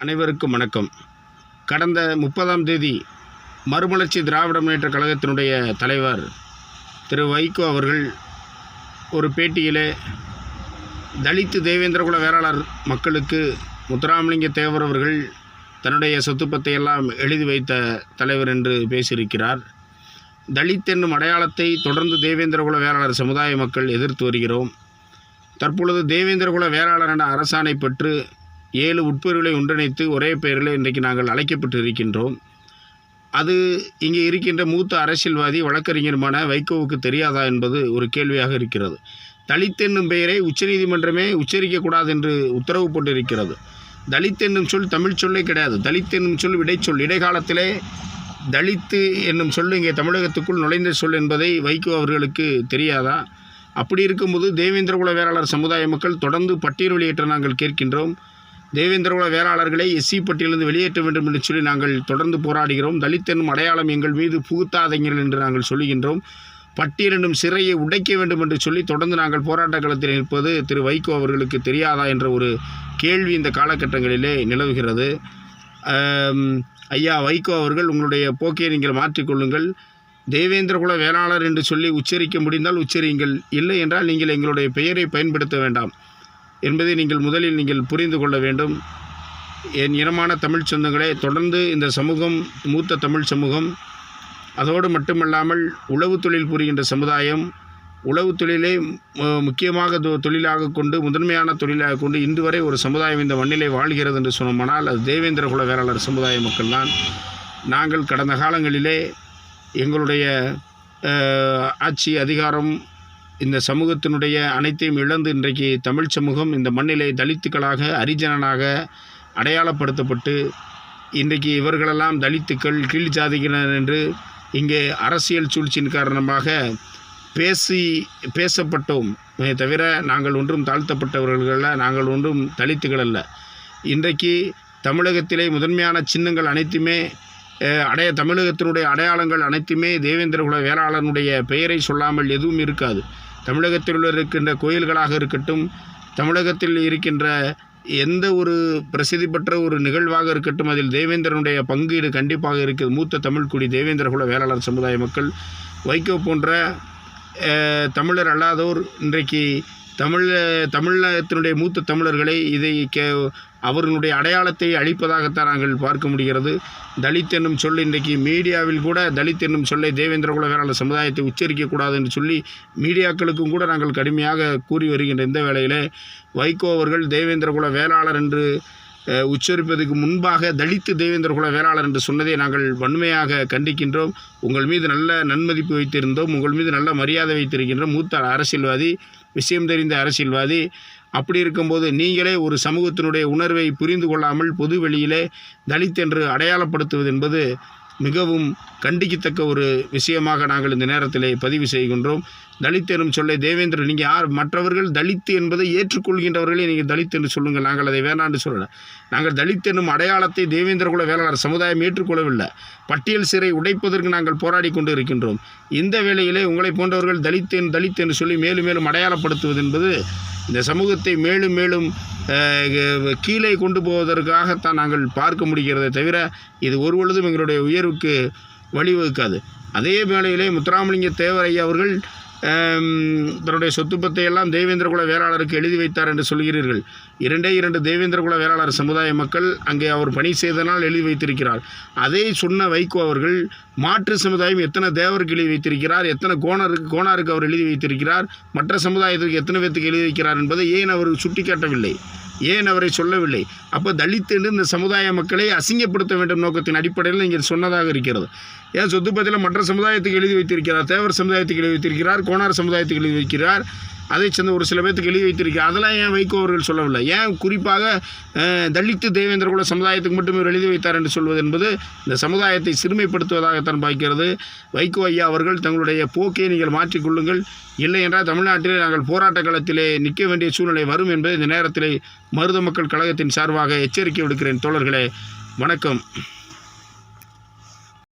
அனைவருக்கும் வணக்கம். கடந்த முப்பதாம் தேதி மறுமலர்ச்சி திராவிட முன்னேற்ற கழகத்தினுடைய தலைவர் திரு வைகோ அவர்கள் ஒரு பேட்டியிலே தலித்து தேவேந்திரகுல வேளாளர் மக்களுக்கு முத்துராமலிங்க தேவர் அவர்கள் தன்னுடைய சொத்துப்பத்தை எல்லாம் எழுதி வைத்த தலைவர் என்று பேசியிருக்கிறார். தலித் என்னும் அடையாளத்தை தொடர்ந்து தேவேந்திரகுல வேளாளர் சமுதாய மக்கள் எதிர்த்து வருகிறோம். தற்பொழுது தேவேந்திரகுல வேளாளர் என அரசாணை பெற்று ஏழு உட்பிரிவுகளை ஒன்றிணைத்து ஒரே பெயரில் இன்றைக்கு நாங்கள் அழைக்கப்பட்டு இருக்கின்றோம் அது இங்கே இருக்கின்ற மூத்த அரசியல்வாதி வழக்கறிஞருமான வைகோவுக்கு தெரியாதா என்பது ஒரு கேள்வியாக இருக்கிறது. தலித் என்னும் பெயரை உச்சநீதிமன்றமே உச்சரிக்கக்கூடாது என்று உத்தரவு போட்டிருக்கிறது. தலித் என்னும் சொல் தமிழ் சொல்லே கிடையாது. தலித் என்னும் சொல் இடைச்சொல் இடைக்காலத்திலே தலித்து என்னும் சொல் இங்கே தமிழகத்துக்குள் நுழைந்த சொல் என்பதை வைகோ அவர்களுக்கு தெரியாதா? அப்படி இருக்கும்போது தேவேந்திரகுல வேளாளர் சமுதாய மக்கள் தொடர்ந்து பட்டியல் வெளியேற்ற நாங்கள் கேட்கின்றோம். தேவேந்திரகுல வேளாளர்களை எஸ்சி பட்டியலிருந்து வெளியேற்ற வேண்டும் என்று சொல்லி நாங்கள் தொடர்ந்து போராடுகிறோம். தலித் என்னும் அடையாளம் எங்கள் மீது புகுத்தாதீங்கள் என்று நாங்கள் சொல்லுகின்றோம். பட்டியல் சிறையை உடைக்க வேண்டும் என்று சொல்லி தொடர்ந்து நாங்கள் போராட்ட களத்தில் நிற்பது திரு வைகோ அவர்களுக்கு தெரியாதா என்ற ஒரு கேள்வி இந்த காலகட்டங்களிலே நிலவுகிறது. ஐயா வைகோ அவர்கள் உங்களுடைய போக்கை நீங்கள் மாற்றிக்கொள்ளுங்கள் தேவேந்திரகுல வேளாளர் என்று சொல்லி உச்சரிக்க முடிந்தால் உச்சரியுங்கள். இல்லை என்றால் நீங்கள் எங்களுடைய பெயரை பயன்படுத்த வேண்டாம். என்பதை நீங்கள் முதலில் நீங்கள் புரிந்து கொள்ள வேண்டும். என் இனமான தமிழ் சொந்தங்களே தொடர்ந்து இந்த சமூகம் மூத்த தமிழ் சமூகம் அதோடு மட்டுமல்லாமல் உழவு தொழில் புரிகின்ற சமுதாயம் உழவு தொழிலை முக்கியமாக தொ- தொழிலாக கொண்டு முதன்மையான தொழிலாக கொண்டு இன்று வரை ஒரு சமுதாயம் இந்த மண்ணிலே வாழ்கிறது என்று சொன்னோமானால் அது தேவேந்திரகுல வேளாளர் சமுதாய மக்கள்தான் நாங்கள் கடந்த காலங்களிலே எங்களுடைய ஆட்சி அதிகாரம் இந்த சமூகத்தினுடைய அனைத்தையும் இழந்து இன்றைக்கு தமிழ் சமூகம் இந்த மண்ணிலே தலித்துக்களாக அரிஜனனாக அடையாளப்படுத்தப்பட்டு இன்றைக்கு இவர்களெல்லாம் தலித்துக்கள் கீழ் ஜாதியினர் என்று இங்கே அரசியல் சூழ்ச்சியின் காரணமாக பேசி பேசப்பட்டோம். தவிர நாங்கள் ஒன்றும் தாழ்த்தப்பட்டவர்கள் நாங்கள் ஒன்றும் தலித்துகள் அல்ல. இன்றைக்கு தமிழகத்திலே முதன்மையான சின்னங்கள் அனைத்துமே அடைய தமிழகத்தினுடைய அடையாளங்கள் அனைத்துமே தேவேந்திரகுல வேளாளனுடைய பெயரை சொல்லாமல் எதுவும் இருக்காது. தமிழகத்தில் உள்ள இருக்கின்ற கோயில்களாக இருக்கட்டும் தமிழகத்தில் இருக்கின்ற எந்த ஒரு பிரசித்தி பெற்ற ஒரு நிகழ்வாக இருக்கட்டும் அதில் தேவேந்திரனுடைய பங்கீடு கண்டிப்பாக இருக்குது. மூத்த தமிழ்குடி தேவேந்திரகுல வேளாளர் சமுதாய மக்கள் வைகோ போன்ற தமிழர் அல்லாதோர் இன்றைக்கு தமிழ் தமிழகத்தினுடைய மூத்த தமிழர்களை இதை கே அவர்களுடைய அடையாளத்தை அழிப்பதாகத்தான் நாங்கள் பார்க்க முடிகிறது. தலித் என்னும் சொல் இன்றைக்கு மீடியாவில் கூட தலித் என்னும் சொல்லை தேவேந்திரகுல வேளாளர் சமுதாயத்தை உச்சரிக்கக்கூடாது என்று சொல்லி மீடியாக்களுக்கும் கூட நாங்கள் கடுமையாக கூறி வருகின்ற இந்த வேளையில் வைகோ அவர்கள் தேவேந்திரகுல வேளாளர் என்று உச்சரிப்பதற்கு முன்பாக தலித்து தேவேந்திரகுல வேளாளர் என்று சொன்னதை நாங்கள் வன்மையாக கண்டிக்கின்றோம். உங்கள் மீது நல்ல நன்மதிப்பு வைத்திருந்தோம். உங்கள் மீது நல்ல மரியாதை வைத்திருக்கின்றோம். மூத்த அரசியல்வாதி விஷயம் தெரிந்த அரசியல்வாதி. அப்படி இருக்கும்போது நீங்களே ஒரு சமூகத்தினுடைய உணர்வை புரிந்து கொள்ளாமல் பொது வெளியிலே தலித் என்று அடையாளப்படுத்துவது என்பது மிகவும் கண்டிக்கத்தக்க ஒரு விஷயமாக நாங்கள் இந்த நேரத்திலே பதிவு செய்கின்றோம். தலித் எனும் சொல்லை தேவேந்திரன் நீங்கள் யார்? மற்றவர்கள் தலித்து என்பதை ஏற்றுக்கொள்கின்றவர்களே நீங்கள் தலித் என்று சொல்லுங்கள். நாங்கள் அதை வேணாண்டு சொல்லலை. நாங்கள் தலித் என்னும் அடையாளத்தை தேவேந்திரகுல வேளாளர் சமுதாயம் ஏற்றுக்கொள்ளவில்லை. பட்டியல் சிறை உடைப்பதற்கு நாங்கள் போராடி கொண்டு இருக்கின்றோம் இந்த வேளையிலே உங்களை போன்றவர்கள் தலித் தலித் என்று சொல்லி மேலும் மேலும் அடையாளப்படுத்துவது என்பது இந்த சமூகத்தை மேலும் மேலும் கீழே கொண்டு போவதற்காகத்தான் நாங்கள் பார்க்க முடிகிறதே தவிர இது ஒரு பொழுதும் எங்களுடைய உயர்வுக்கு வழிவகுக்காது. அதே வேளையிலே முத்துராமலிங்க தேவரையா அவர்கள் தன்னுடைய சொத்துப்பத்தை எல்லாம் தேவேந்திரகுல வேளாளருக்கு எழுதி வைத்தார் என்று சொல்கிறீர்கள். இரண்டே இரண்டு தேவேந்திரகுல வேளாளர் சமுதாய மக்கள் அங்கே அவர் பணி செய்தனால் எழுதி வைத்திருக்கிறார். அதை சொன்ன வைகோ அவர்கள் மாற்று சமுதாயம் எத்தனை தேவருக்கு எழுதி வைத்திருக்கிறார் எத்தனை கோணருக்கு கோணாருக்கு அவர் எழுதி வைத்திருக்கிறார் மற்ற சமுதாயத்திற்கு எத்தனை பேத்துக்கு எழுதி வைக்கிறார் என்பதை ஏன் அவர் சுட்டிக்காட்டவில்லை? ஏன் அவரை சொல்லவில்லை? அப்போ தலித் என்று இந்த சமுதாய மக்களை அசிங்கப்படுத்த வேண்டும் நோக்கத்தின் அடிப்படையில் நீங்கள் சொன்னதாக இருக்கிறது. ஏன் சொத்து சொத்துப்பத்தில் மற்ற சமுதாயத்துக்கு எழுதி வைத்திருக்கிறார் தேவர் சமுதாயத்துக்கு எழுதி வைத்திருக்கிறார் கோணார் சமுதாயத்துக்கு எழுதி வைக்கிறார்? அதை சேர்ந்த ஒரு சில பேர்த்துக்கு எழுதி வைத்திருக்கேன். அதெல்லாம் ஏன் வைகோ அவர்கள் சொல்லவில்லை? ஏன் குறிப்பாக தலித்து தேவேந்திரகுல சமுதாயத்துக்கு மட்டும் இவர் எழுதி வைத்தார் என்று சொல்வது என்பது இந்த சமுதாயத்தை சிறுமைப்படுத்துவதாகத்தான் பார்க்கிறது. வைகோ ஐயா அவர்கள் தங்களுடைய போக்கை நீங்கள் மாற்றிக்கொள்ளுங்கள் இல்லை என்றால் தமிழ்நாட்டிலே நாங்கள் போராட்ட களத்திலே நிற்க வேண்டிய சூழ்நிலை வரும் என்பதை இந்த நேரத்திலே மருத மக்கள் கழகத்தின் சார்பாக எச்சரிக்கை விடுக்கிறேன். தோழர்களே வணக்கம்.